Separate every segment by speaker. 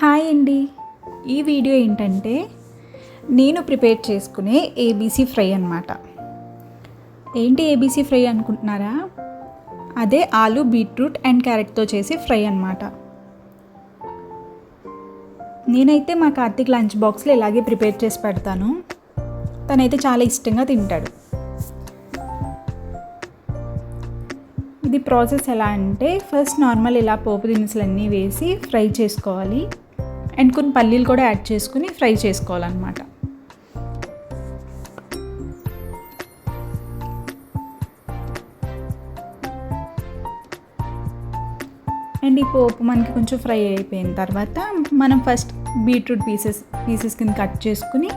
Speaker 1: Hi అండి. ఈ video ఏంటంటే నేను ప్రిపేర్ చేసుకునే ఏబీసీ ఫ్రై అన్నమాట. ఏంటి ఏబీసీ ఫ్రై అనుకుంటున్నారా? అదే ఆలు బీట్రూట్ అండ్ క్యారెట్తో చేసి ఫ్రై అనమాట నేనైతే మా కార్తీక్ లంచ్ బాక్స్లో ఇలాగే ప్రిపేర్ చేసి పెడతాను. తనైతే చాలా ఇష్టంగా తింటాడు. ఇది ప్రాసెస్ ఎలా అంటే ఫస్ట్ నార్మల్ ఇలా పోపు దినుసులన్నీ వేసి ఫ్రై చేసుకోవాలి. అండ్ కొన్ని పల్లీలు కూడా యాడ్ చేసుకుని ఫ్రై చేసుకోవాలన్నమాట. అండ్ ఈ పోపు మనకి కొంచెం ఫ్రై అయిపోయిన తర్వాత మనం ఫస్ట్ బీట్రూట్ పీసెస్ పీసెస్ కింద కట్ చేసుకుని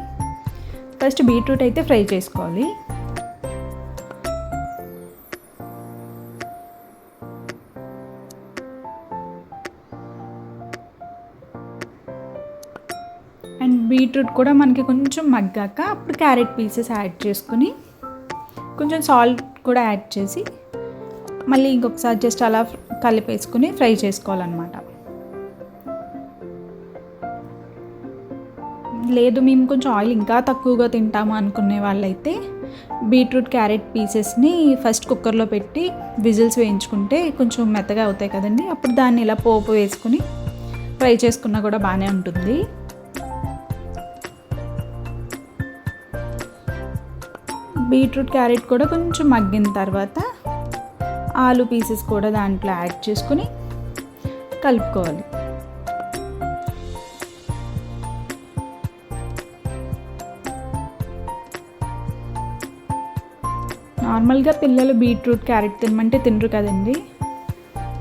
Speaker 1: ఫస్ట్ బీట్రూట్ అయితే ఫ్రై చేసుకోవాలి. బీట్రూట్ కూడా మనకి కొంచెం మగ్గాక అప్పుడు క్యారెట్ పీసెస్ యాడ్ చేసుకుని కొంచెం సాల్ట్ కూడా యాడ్ చేసి మళ్ళీ ఇంకొకసారి జస్ట్ అలా కలిపేసుకుని ఫ్రై చేసుకోవాలన్నమాట. లేదు మేము కొంచెం ఆయిల్ ఇంకా తక్కువగా తింటాము అనుకునే వాళ్ళైతే బీట్రూట్ క్యారెట్ పీసెస్ని ఫస్ట్ కుక్కర్లో పెట్టి విజిల్స్ వేయించుకుంటే కొంచెం మెత్తగా అవుతాయి కదండి. అప్పుడు దాన్ని ఇలా పోపు వేసుకుని ఫ్రై చేసుకున్నా కూడా బాగానే ఉంటుంది. బీట్రూట్ క్యారెట్ కూడా కొంచెం మగ్గిన తర్వాత ఆలు పీసెస్ కూడా దాంట్లో యాడ్ చేసుకుని కలుపుకోవాలి. నార్మల్గా పిల్లలు బీట్రూట్ క్యారెట్ తినమంటే తినరు కదండి.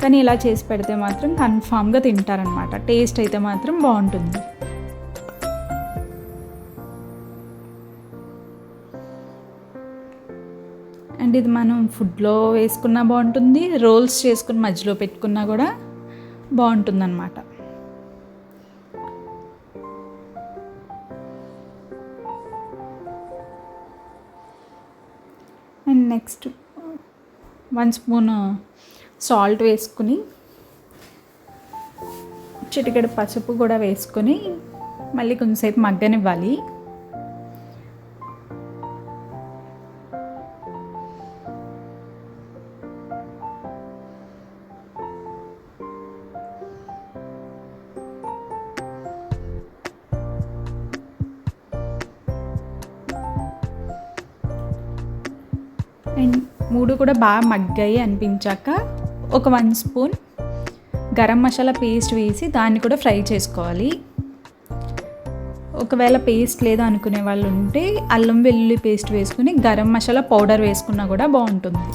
Speaker 1: కానీ ఇలా చేసి పెడితే మాత్రం కన్ఫామ్గా తింటారనమాట టేస్ట్ అయితే మాత్రం బాగుంటుంది. అండ్ ఇది మనం ఫుడ్లో వేసుకున్నా బాగుంటుంది రోల్స్ చేసుకుని మధ్యలో పెట్టుకున్నా కూడా బాగుంటుందన్నమాట. And next one spoon salt వేసుకుని చిటికెడు పసుపు కూడా వేసుకొని మళ్ళీ కొంచెంసేపు మగ్గనివ్వాలి. అండ్ మూడు కూడా బాగా మగ్గాయి అనిపించాక ఒక one spoon garam masala paste వేసి దాన్ని కూడా ఫ్రై చేసుకోవాలి. ఒకవేళ పేస్ట్ లేదా అనుకునే వాళ్ళు ఉంటే అల్లం వెల్లుల్లి పేస్ట్ వేసుకుని గరం మసాలా పౌడర్ వేసుకున్నా కూడా బాగుంటుంది.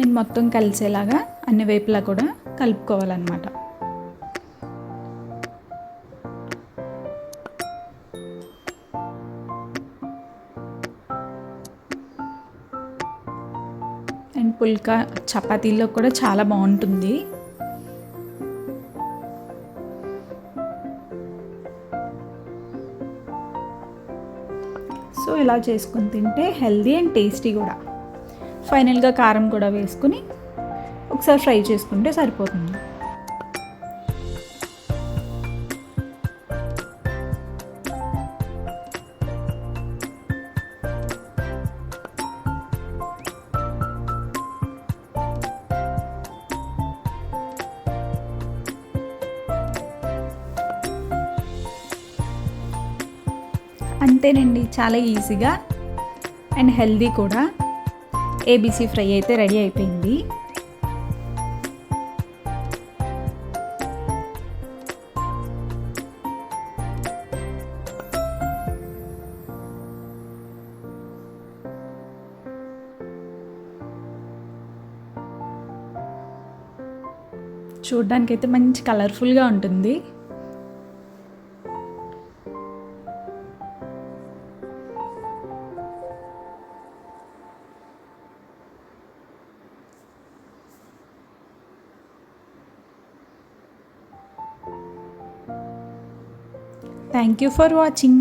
Speaker 1: అండ్ మొత్తం కలిసేలాగా అన్ని వైపులా కూడా కలుపుకోవాలన్నమాట. అండ్ పుల్కా చపాతీల్లో కూడా చాలా బాగుంటుంది. సో ఇలా చేసుకొని తింటే హెల్దీ అండ్ టేస్టీ కూడా. ఫైనల్గా కారం కూడా వేసుకుని ఒకసారి ఫ్రై చేసుకుంటే సరిపోతుంది. అంతేనండి చాలా ఈజీగా అండ్ హెల్దీ కూడా. ఏబీసీ ఫ్రై అయితే రెడీ అయిపోయింది. చూడ్డానికైతే మంచి కలర్ఫుల్గా ఉంటుంది. Thank you for watching